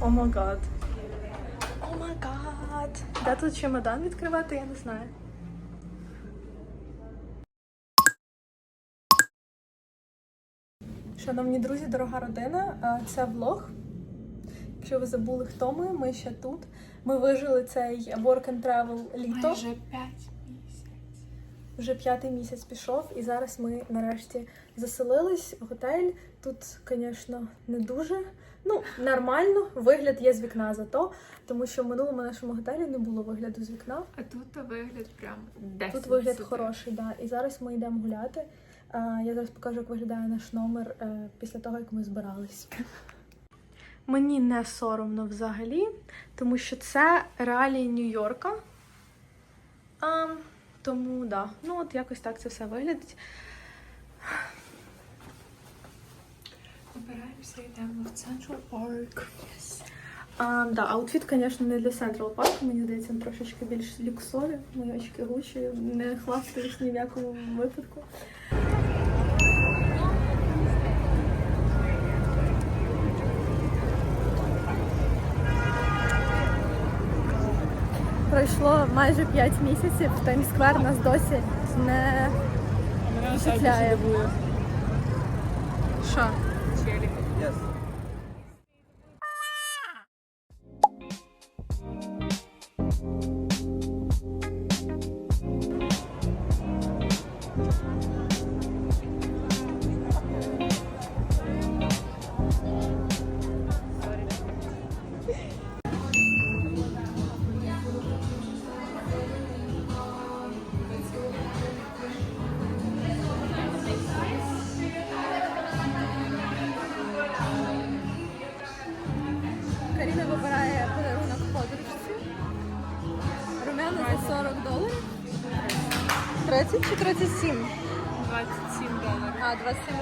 О май гад. О май гад. Де тут чемодан відкривати, я не знаю. Шановні друзі, дорога родина, це влог. Якщо ви забули, хто ми, ми ще тут. Ми вижили цей work and travel літо. Майже 5 місяців. Вже п'ятий місяць пішов, і зараз ми нарешті заселились в готель. Тут, звісно, не дуже. Ну, нормально, вигляд є з вікна зато, тому що в минулому нашому готелі не було вигляду з вікна. А тут вигляд прям 10 Тут вигляд супер. хороший, да. І зараз ми йдемо гуляти. Я зараз покажу, як виглядає наш номер е, після того, як ми збирались. Мені не соромно взагалі, тому що це реалії Нью-Йорка. Тому да. Ну от якось так це все виглядить. Збираємося, йдемо в Central Park. А, да, аутфіт, звісно, не для Central Park, мені здається, він трошечки більш люксові. Мої очки гучі, не хвастаюсь ні в якому випадку. Пройшло майже 5 місяців, Таймсквер нас досі не впечатляє. Що?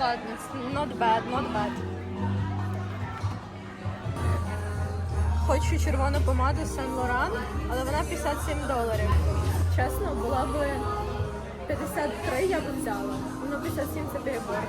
Ладно. Not bad, not bad. Хочу червону помаду Saint Laurent, але вона 57 доларів. Чесно, була би 53, я б взяла. Ну, 57 це перебор.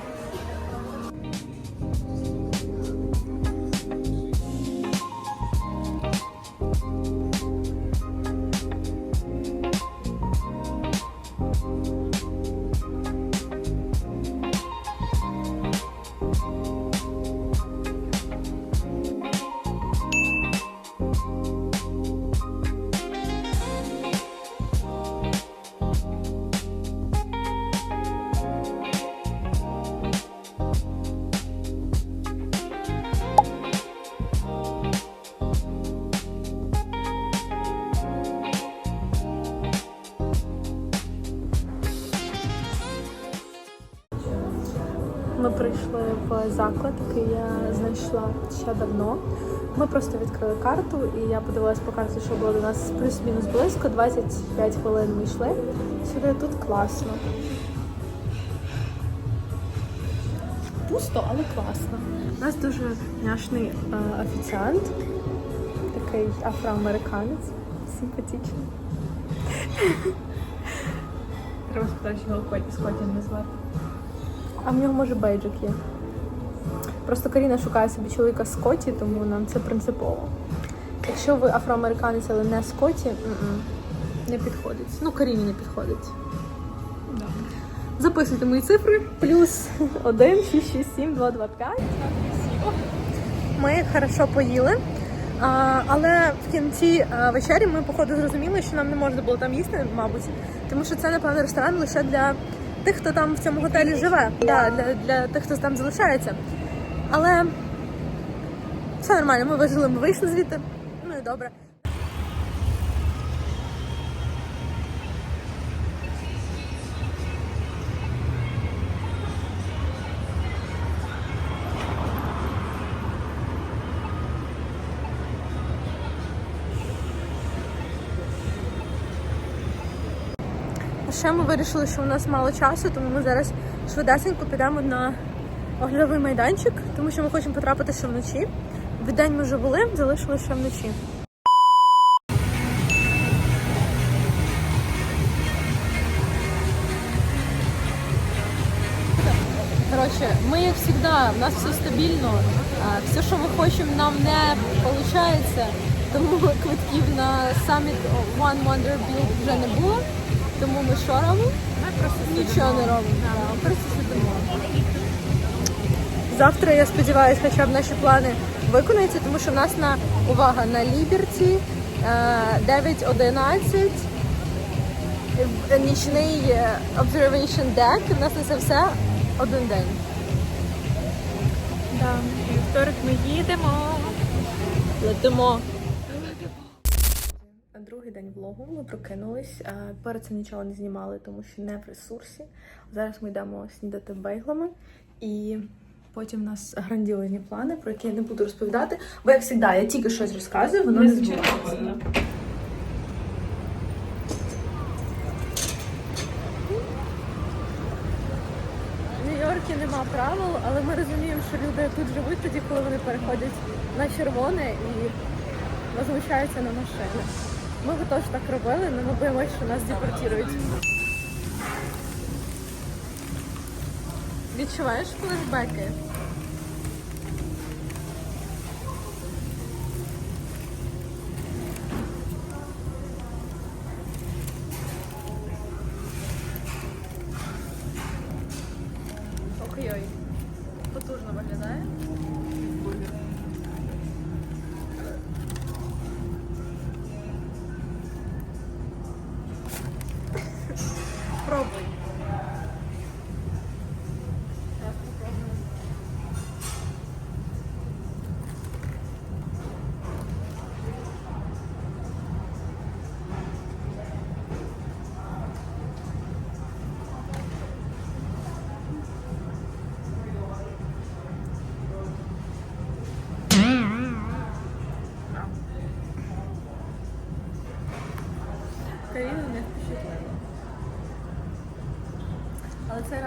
Я ще давно. Ми просто відкрили карту, і я подивилась по карті, що було до нас плюс-мінус близько. 25 хвилин ми йшли. Сюди тут класно. Пусто, але класно. У нас дуже няшний е, офіціант, такий афроамериканець, симпатичний. Треба спитати, що його Коті Скотті назвати. А в нього може бейджик є. Просто Каріна шукає собі чоловіка з Скотті, тому нам це принципово. Якщо ви афроамериканець, але не Скотті, м-м, не підходить. Ну, Каріні не підходить. Да. Записуйте мої цифри. Плюс 1, 6, 6, 7, 2, 2, 5. Ми хорошо поїли. А, але в кінці а, вечері ми, походу, зрозуміли, що нам не можна було там їсти, мабуть, тому що це, напевно, ресторан лише для тих, хто там в цьому готелі живе, да, для, для тих, хто там залишається. Але все нормально, ми вижили, ми вийшли звідти. Ну і добре. Ще ми вирішили, що у нас мало часу, тому ми зараз швидесенько підемо на оглядовий майданчик, тому що ми хочемо потрапити ще вночі. В день ми вже були, залишилося ще вночі. да, в нас все стабільно. Все, що ми хочемо, нам не виходить. Тому квитків на саміт One Wonder Build вже не було. Тому ми що робимо? Ми просто Нічого не робимо. Да, просто сидимо. Завтра я сподіваюся, хоча б наші плани виконаються, тому що в нас на увага на Ліберті 9.11 е, нічний е, observation deck. У нас на це все один день. Да. І вівторок ми їдемо. Летимо. Другий день влогу. Ми прокинулись. Е, Перед цим нічого не знімали, тому що не в ресурсі. Зараз ми йдемо снідати бейглами і. Потім у нас грандіозні плани, про які я не буду розповідати. Бо як завжди, я тільки щось розказую, воно не збувається. В Нью-Йорку нема правил, але ми розуміємо, що люди тут живуть тоді, коли вони переходять на червоне і возмущаються на машини. Ми би теж так робили, але ми боїмося, що нас депортують. Відчуваєш флешбеки?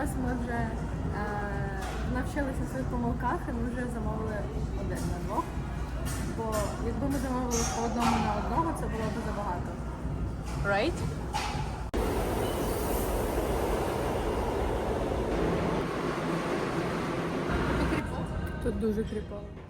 зараз ми вже е, навчилися в своїх помилках і ми вже замовили один на двох. Бо якби ми замовили по одному на одного, це було б забагато. Right? Тут дуже кріпало.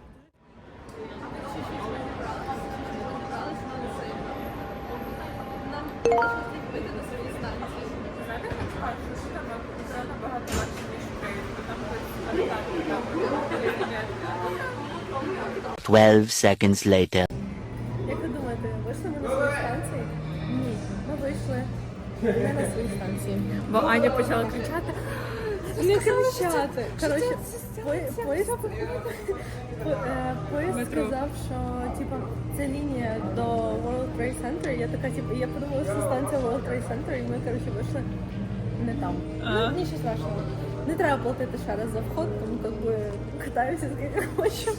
12 seconds later. Як ви думаєте, вийшли ми на свої станції? Ні, ми вийшли не на свої станції. Бо Аня почала кричати. Не кричати. Коротше, поїзд сказав, що типу, це лінія до World Trade Center. Я така, типу, я подумала, що станція World Trade Center, і ми, коротше, вийшли не там. Ну, нічого страшного. Не треба платити ще раз за вход, тому как би катаюся скільки хочу.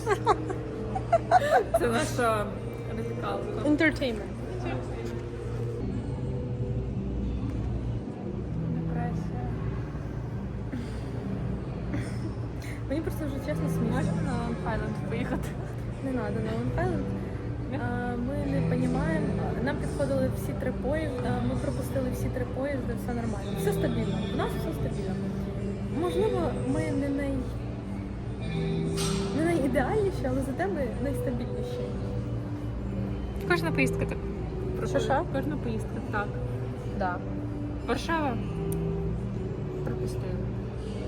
Це наша радикалка. Entertainment. Мені просто вже чесно смішно. Можна на Хайленд поїхати? Не треба на. А, Ми не розуміємо. Нам підходили всі три поїзда, ми пропустили всі три поїзди, все нормально. Все стабільно. У нас все стабільно. Можливо, ми не най... не найідеальніші, але зате ми найстабільніші. Кожна поїздка так. Що, що? Кожна поїздка так. Да. Варшава пропустили.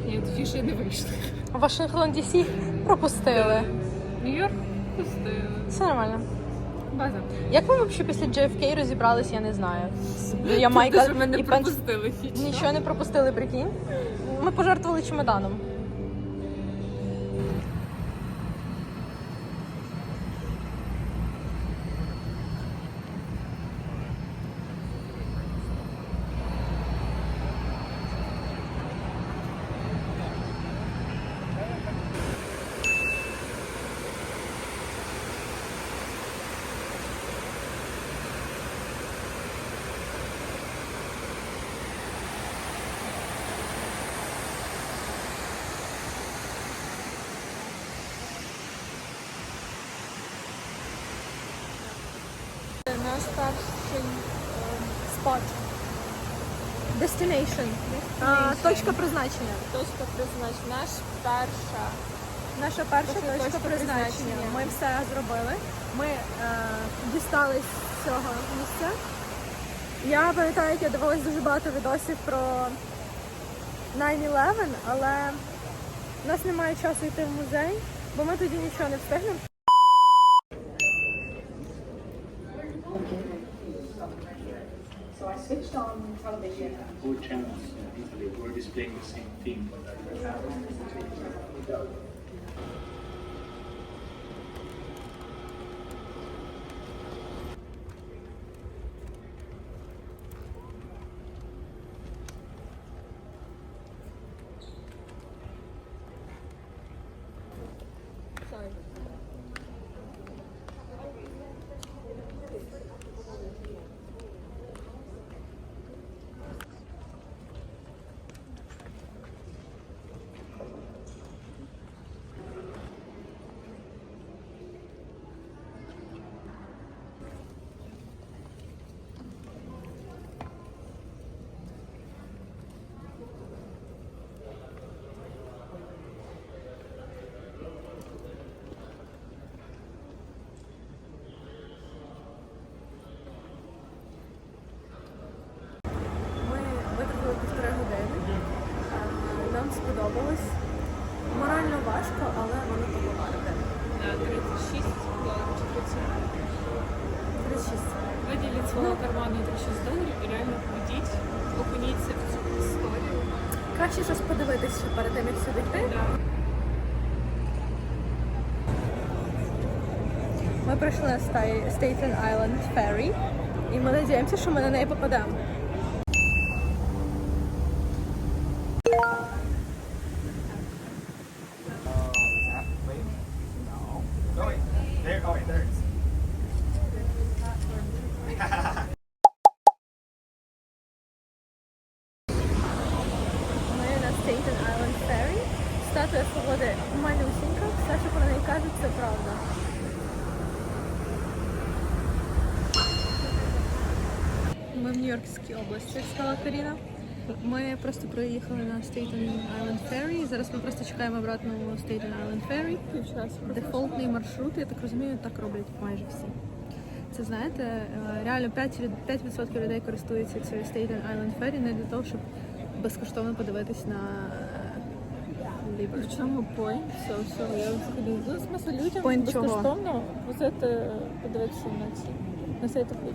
Ні, тоді ще не вийшли. Вашингтон DC пропустили. Нью-Йорк пустили. Все нормально. База. Як ми взагалі після JFK розібралися, я не знаю. Я Майка мене і пен... пропустили. Нічого не пропустили, прикинь. Ми пожертвували чемоданом. Наш перший спот. Destination. А, точка призначення. Точка призначення. Наш перша. Наша перша точка, точка призначення. призначення. Ми все зробили. Ми е, дістались з цього місця. Я пам'ятаю, як я дивилась дуже багато відосів про 9-11, але у нас немає часу йти в музей, бо ми тоді нічого не встигнемо. I switched on television. four channels in Italy were displaying the same thing. Нам сподобалось. Морально важко, але воно того варте. На 36 доларів чи 37. 36. Виділіть свого карману 36 доларів і реально ходіть, окуніться в цю історію. Краще щось подивитися перед тим, як сюди йти. Да. Ми прийшли на Staten Island Ferry, і ми сподіваємося, що ми на неї попадемо. There, oh wait, there it is. Ми на Staten Island Ferry. Статуя свободи малюсінька. Все, що про неї кажуть, це правда. Ми в Нью-Йоркській області, сказала Каріна. Ми просто приїхали на Staten Island Ferry. Зараз ми просто чекаємо обратно Staten Island Ferry. Дефолтний маршрут, я так розумію, так роблять майже всі. Це знаєте, е, реально 5%, від- 5% людей користуються цією Staten Island Ferry не для того, щоб безкоштовно подивитись на Лібер. В чому point? Все, все, я взагалі. Ну, в смысле, людям Point чого? безкоштовно взяти, подивитися на ці, на цей такий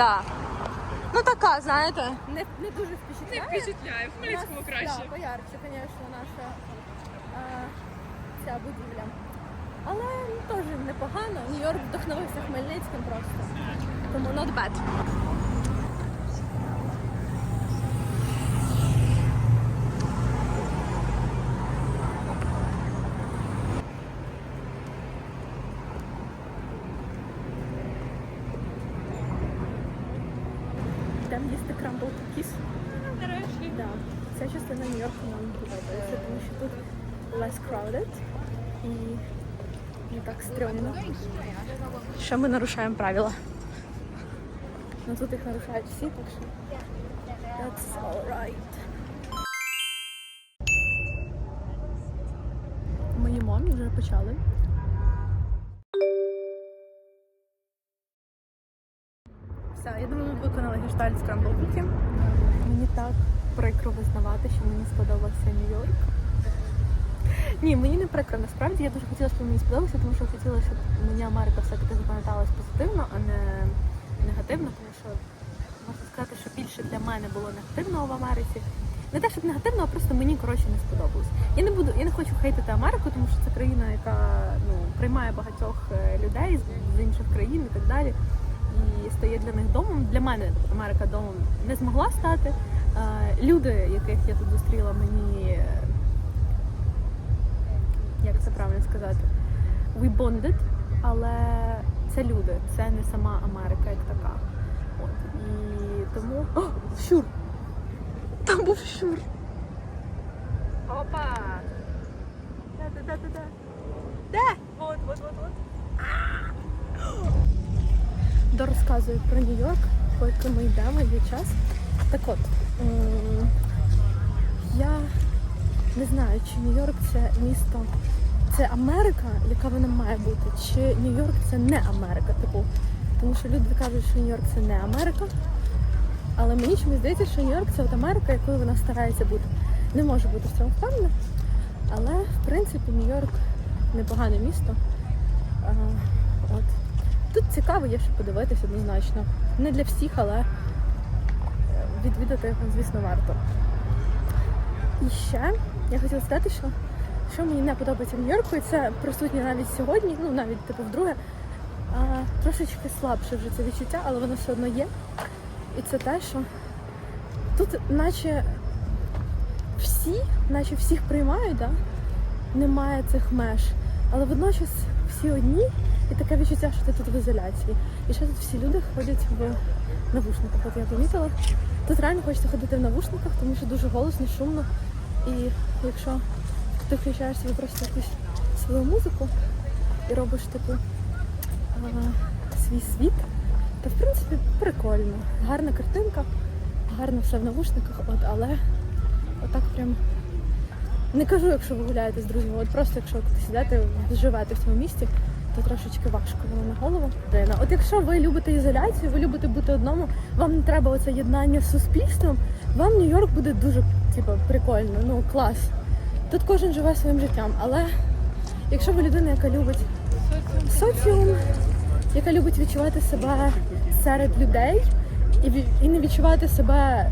Да. Ну така, знаєте. Не, не дуже впечатляє. Не впечатляє, в Хмельницькому краще. Да, поярче, звісно, наша а, ця будівля. Але ну, теж непогано. Нью-Йорк вдохновився Хмельницьким просто. Тому not bad. Йдемо їсти крамбл кукіс. Нарешті. Да. Ця частина Нью-Йорку нам подобається, тому що тут less crowded і не так стрьомно. Що ми нарушаємо правила? Ну тут їх нарушають всі, так що that's alright. Ми їмо, ми вже почали. Все, я думаю, ми виконали гештальт з Крамбл Мені так прикро визнавати, що мені сподобався Нью-Йорк. Ні, мені не прикро. Насправді я дуже хотіла, щоб мені сподобався, тому що хотіла, щоб мені Америка все-таки запам'яталась позитивно, а не негативно, тому що можна сказати, що більше для мене було негативного в Америці. не те, щоб негативно, а просто мені коротше не сподобалось. Я не буду, я не хочу хейтити Америку, тому що це країна, яка ну приймає багатьох е, людей з інших країн і так далі. І стає для них домом. Для мене Америка домом не змогла стати. Е, Люди, яких я тут зустріла, мені як це правильно сказати, we bonded, але це люди, це не сама Америка як така. От. І тому. О, щур! Там був щур. Опа! Де, де, де, де, де? Де? Дорозказую про Нью-Йорк, поки ми йдемо, є час. Так от, я не знаю, чи Нью-Йорк це місто, це Америка, яка вона має бути, чи Нью-Йорк це не Америка. Типу, тому що люди кажуть, що Нью-Йорк це не Америка. Але мені чомусь здається, що Нью-Йорк це от Америка, якою вона старається бути. Не може бути в цьому впевнена. Але в принципі Нью-Йорк непогане місто. От. Тут цікаво, є що подивитися однозначно. Не для всіх, але е, відвідати звісно, варто. І ще я хотіла сказати, що, що мені не подобається в Нью-Йорку, і це присутнє навіть сьогодні, ну навіть типу вдруге, а, трошечки слабше вже це відчуття, але воно все одно є. І це те, що тут наче всі, наче всіх приймають, да? немає цих меж. Але водночас всі одні, і таке відчуття, що ти тут в ізоляції. І ще тут всі люди ходять в навушниках. От я помітила. Тут реально хочеться ходити в навушниках, тому що дуже голосно, шумно. І якщо ти включаєш собі просто якусь свою музику і робиш таку а, свій світ, то в принципі прикольно. Гарна картинка, гарно все в навушниках, от, але отак прям. Не кажу, якщо ви гуляєте з друзями, от просто якщо ви сідете, живете в цьому місті, то трошечки важко воно на голову. От якщо ви любите ізоляцію, ви любите бути одному, вам не треба оце єднання з суспільством, вам Нью-Йорк буде дуже типу, прикольно, ну клас. Тут кожен живе своїм життям, але якщо ви людина, яка любить соціум, яка любить відчувати себе серед людей і, не відчувати себе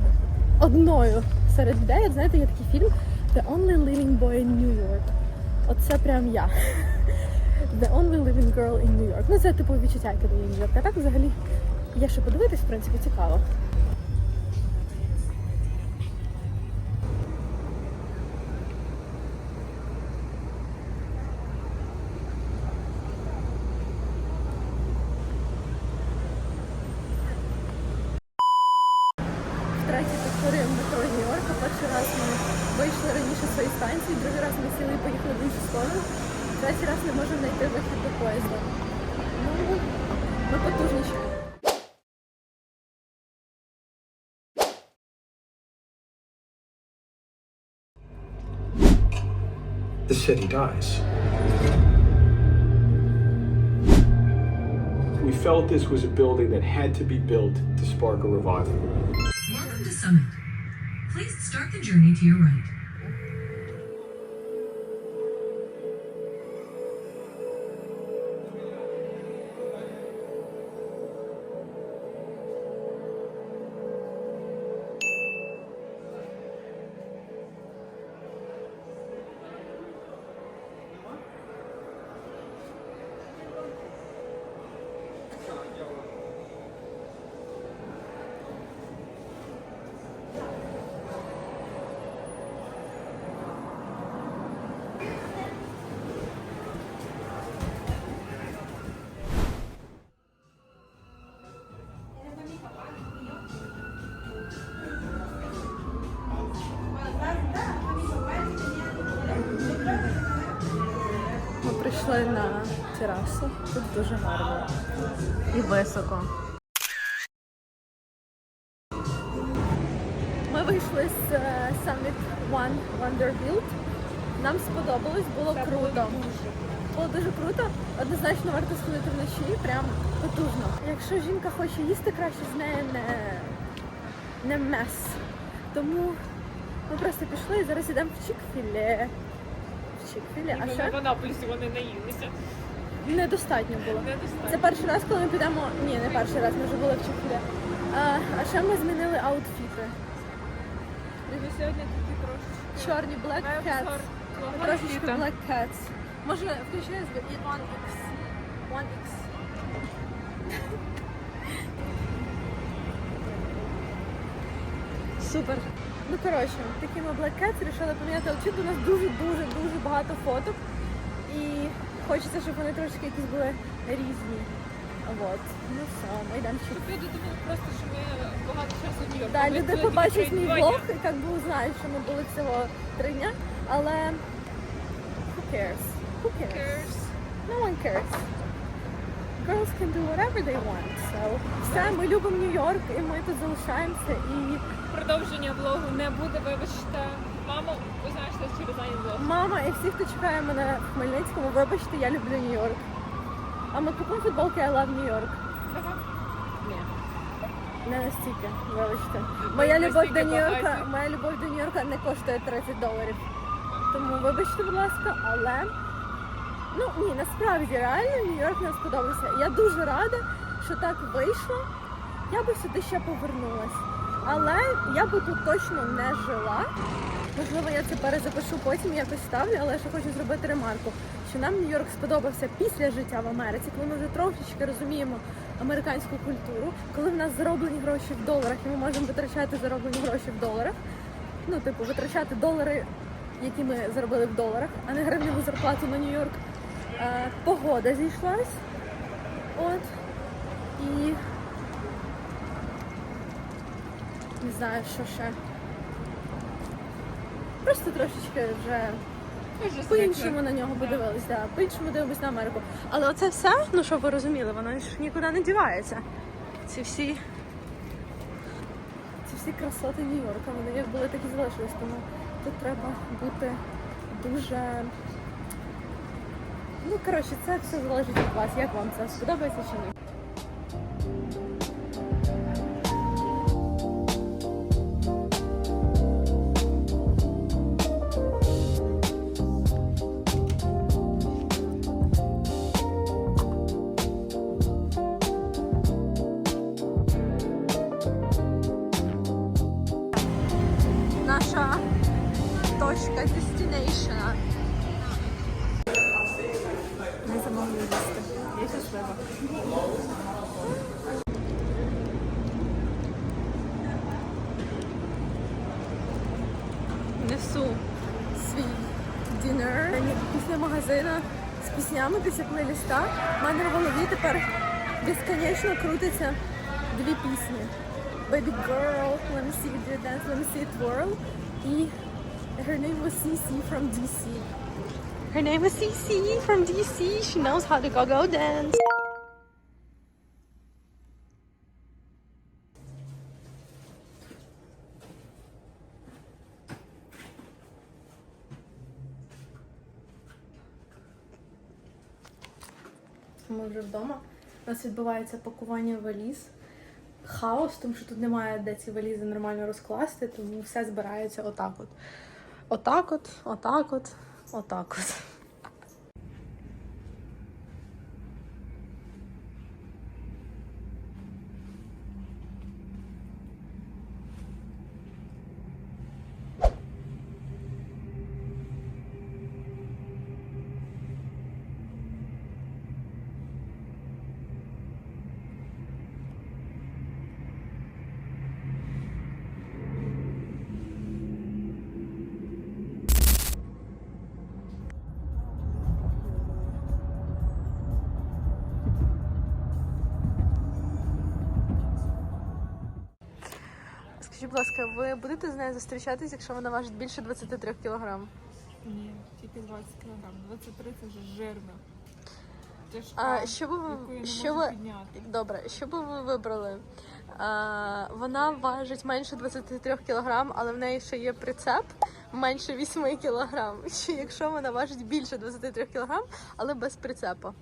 одною серед людей. Знаєте, є такий фільм The Only Living Boy in New York. Оце прям я. Living Girl in New York. Ну це типу відчуття, яке дає Нью-Йорк. А так взагалі є що подивитись, в принципі, цікаво. City dies. We felt this was a building that had to be built to spark a revival. Welcome to Summit. Please start the journey to your right. Терасу. Тут дуже гарно і високо. Ми вийшли з е, Summit One Vanderbilt. Нам сподобалось, було круто. Було дуже круто. Однозначно варто сходити вночі, прям потужно. Якщо жінка хоче їсти, краще з нею не, не мес. Тому ми просто пішли і зараз йдемо в Чікфіле. В Чікфіле. А ще в Анаполісі вони наїлися. Недостатньо було. Недостатньо. Це перший раз, коли ми підемо. Ні, не перший раз, ми вже були в Чехілі. А, а ще ми змінили аутфіти. Диві сьогодні такі трошечки. Чорні Black Cats. Трошечки. Black Cats. Може, включи звук і 1X. 1X. Супер. Ну, коротше, такі ми Black Cats вирішили поміняти outfit. У нас дуже-дуже-дуже багато фоток. І хочеться, щоб вони трошки якісь були різні. Вот. Ну все, майданчик. Люди думали просто, що ми багато часу в Нью-Йорку. Да, люди побачать мій влог і як би узнають, що ми були всього три дня. Але who cares? Who? Cares. No one cares. Girls can do whatever they want. So все, ми любимо Нью-Йорк і ми тут залишаємося. І Продовження влогу не буде, вибачте. Мамо, ви знаєте, через Ані влог. мама і всі, хто чекає мене в Хмельницькому, вибачте, я люблю Нью-Йорк. А ми купимо футболки I love New York. Ні. Не настільки, вибачте. Моя любов до Нью-Йорка, моя любов до Нью-Йорка не коштує 30 доларів. Тому вибачте, будь ласка, але ну ні, насправді реально Нью-Йорк нам сподобався. Я дуже рада, що так вийшло. Я би сюди ще повернулась. Але я би тут точно не жила. Можливо, я це перезапишу потім якось ставлю, але ще хочу зробити ремарку, що нам Нью-Йорк сподобався після життя в Америці, коли ми вже трошечки розуміємо американську культуру, коли в нас зароблені гроші в доларах, і ми можемо витрачати зароблені гроші в доларах. Ну, типу, витрачати долари, які ми заробили в доларах, а не гривневу зарплату на Нью-Йорк. Е, погода зійшлась. От. І не знаю, що ще. Просто трошечки вже по-іншому на нього подивилися, да, по-іншому дивимось на Америку. Але оце все, ну щоб ви розуміли, воно ж нікуди не дівається. Ці всі. Ці всі красоти Нью-Йорка, вони як були, так і залишились. Тому тут треба бути дуже. Ну, коротше, це все залежить від вас. Як вам це сподобається чи ні? після плейліста. У мене в голові тепер безконечно крутиться дві пісні. Baby girl, let me see you do dance, let me see it twirl. І her name was CC from DC. Her name is CC from DC. She knows how to go go dance. Вже вдома. У нас відбувається пакування валіз. Хаос, тому що тут немає де ці валізи нормально розкласти, тому все збирається отак от. Отак от, отак от, отак от. Скажіть, будь ласка, ви будете з нею зустрічатись, якщо вона важить більше 23 кілограм? Ні, тільки 20 кг. 23 це вже жирно. Тяжка, А що би ви що ви підняти. добре? Що би ви вибрали? А, вона важить менше 23 кілограм, але в неї ще є прицеп менше 8 кілограм. Чи якщо вона важить більше 23 кілограм, але без прицепа?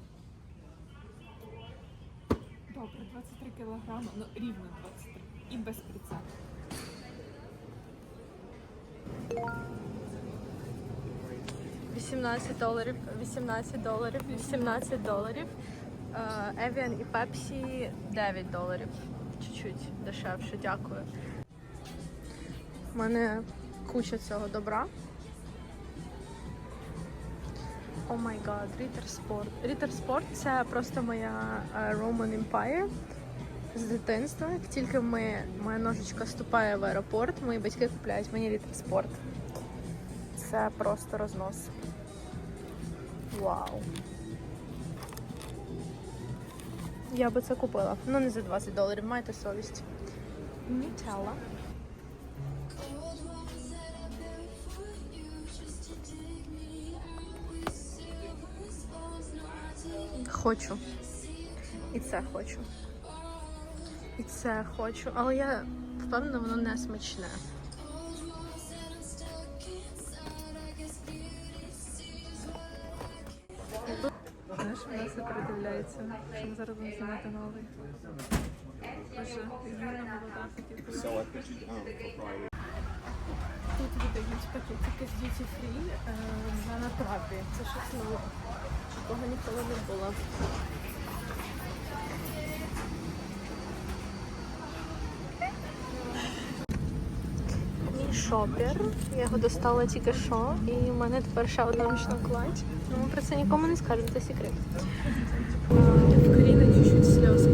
Добре, 23 кг, ну рівно 23. І без прицепу. – 18 доларів, 18 доларів, 18 доларів. Evian і Pepsi 9 доларів. Чуть-чуть дешевше, дякую. У мене куча цього добра. О май гад, Ritter Sport. Ritter Sport це просто моя е, Roman Empire з дитинства. Як тільки ми, моя ножичка ступає в аеропорт, мої батьки купляють мені Ritter Sport. Це просто рознос. Вау. Я би це купила. Ну не за 20 доларів, майте совість. Нітелла. Хочу. І це хочу. І це хочу. Але я впевнена, воно не смачне. Знаєш, вона все передивляється, що ми зараз будемо знімати новий. Боже, молода хотіла. Тут видають пакетики з Duty Free е, за натуральні. Це щось нове. Такого ніколи не було. Мій шопер. Я його достала тільки що, і в мене тепер ще одна ручна кладь. Ну, про це нікому не скажемо, це секрет. В Каріни чуть-чуть сльозки.